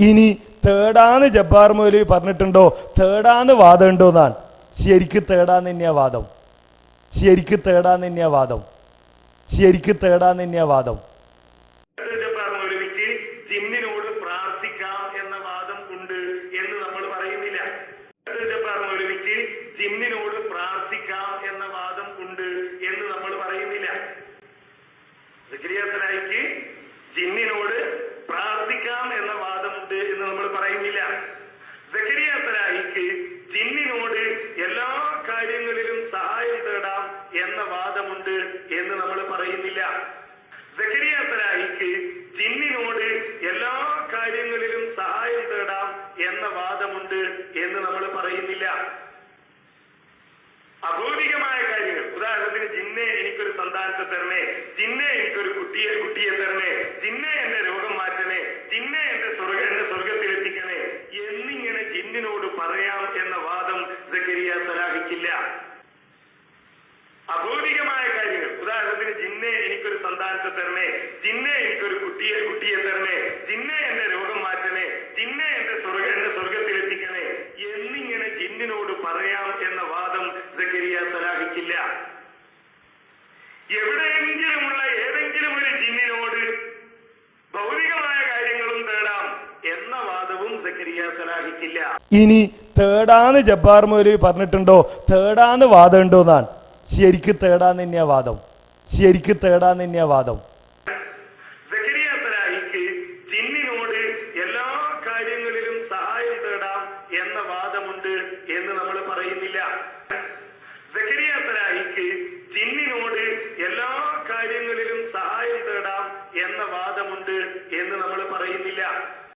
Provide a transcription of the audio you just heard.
ഇനി തേടാന്ന് ജബ്ബാർ മൗലവി പറഞ്ഞിട്ടുണ്ടോ? തേടാന്ന് വാദം ഉണ്ടോ എന്നാണ്. ശരിക്ക് തേടാന്ന് തന്നെയാ വാദം. ശരിക്ക് തേടാന്ന് തന്നെയാ വാദം. ശരിക്ക് തേടാന്ന് തന്നെയാ വാദം. ജിന്നിനോട് പ്രാർത്ഥിക്കാം എന്ന വാദം ഉണ്ട് എന്ന് നമ്മൾ പറയുന്നില്ല. ജബ്ബാർ ജിന്നിനോട് പ്രാർത്ഥിക്കാം എന്ന വാദം ഉണ്ട് എന്ന് നമ്മൾ പറയുന്നില്ല. ജിന്നിനോട് പ്രാർത്ഥിക്കാം എന്ന വാദമുണ്ട് പറയുന്നില്ല സക്കരിയ സലാഹിക്ക് ജിന്നിനോട് എല്ലാ കാര്യങ്ങളിലും സഹായം തേടാം എന്ന വാദമുണ്ട് എന്ന് നമ്മൾ പറയുന്നില്ല. സഖരിയ സലാഹിക്ക് ജിന്നിനോട് എല്ലാ കാര്യങ്ങളിലും സഹായം തേടാം എന്ന വാദമുണ്ട് എന്ന് നമ്മൾ പറയുന്നില്ല. അഭൗതികമായ കാര്യങ്ങൾ. ഉദാഹരണത്തിന് ജിന്നെ എനിക്കൊരു സന്താനത്തെ തരണേ ജിന്നെ എനിക്കൊരു കുട്ടിയെ കുട്ടിയെ തരണേ ജിന്നെ എന്റെ രോഗം മാറ്റണേ ജിന്നെ എന്റെ സ്വർഗ എന്നിങ്ങനെ ജിന്നിനോട് പറയാം എന്ന വാദം സക്കരിയ സലാഹിക്കില്ല അഭൗതികമായ കാര്യങ്ങൾ. ഉദാഹരണത്തിന് ജിന്നെ എനിക്കൊരു സന്താനത്തെ തരണേ ജിന്നെ എനിക്കൊരു കുട്ടിയെ കുട്ടിയെ തരണേ ജിന്നെ എന്റെ രോഗം മാറ്റണേ ജിന്നെ എന്റെ സ്വർഗ എന്നെ സ്വർഗത്തിലെത്തിക്കണേ എന്നിങ്ങനെ ജിന്നിനോട് പറയാം എന്ന വാദം സക്കരിയ സലാഹിക്കില്ല എവിടെയെങ്കിലുമുള്ള ഏതെങ്കിലും ഒരു ജിന്നിനോട് ഭൗതികമായ കാര്യങ്ങളും തേടാം എന്ന വാദവും സക്കരിയ സലാഹിക്കില്ല ഇനി തേടാന്ന് ജബ്ബാർ മൗലവി പറഞ്ഞിട്ടുണ്ടോ? തേടാന്ന് വാദം ഉണ്ടോ എന്നാണ്. ശരിക്ക് തേടാന്ന് തന്നെയാ വാദം. ശരിക്ക് തേടാന്ന് തന്നെയാ വാദം. ജിന്നിനോട് എല്ലാ കാര്യങ്ങളിലും സഹായം തേടാം എന്ന വാദമുണ്ട് എന്ന് നമ്മൾ പറയുന്നില്ല. സലാഹിക്ക് ജിന്നിനോട് എല്ലാ കാര്യങ്ങളിലും സഹായം തേടാം എന്ന വാദമുണ്ട് എന്ന് നമ്മൾ പറയുന്നില്ല.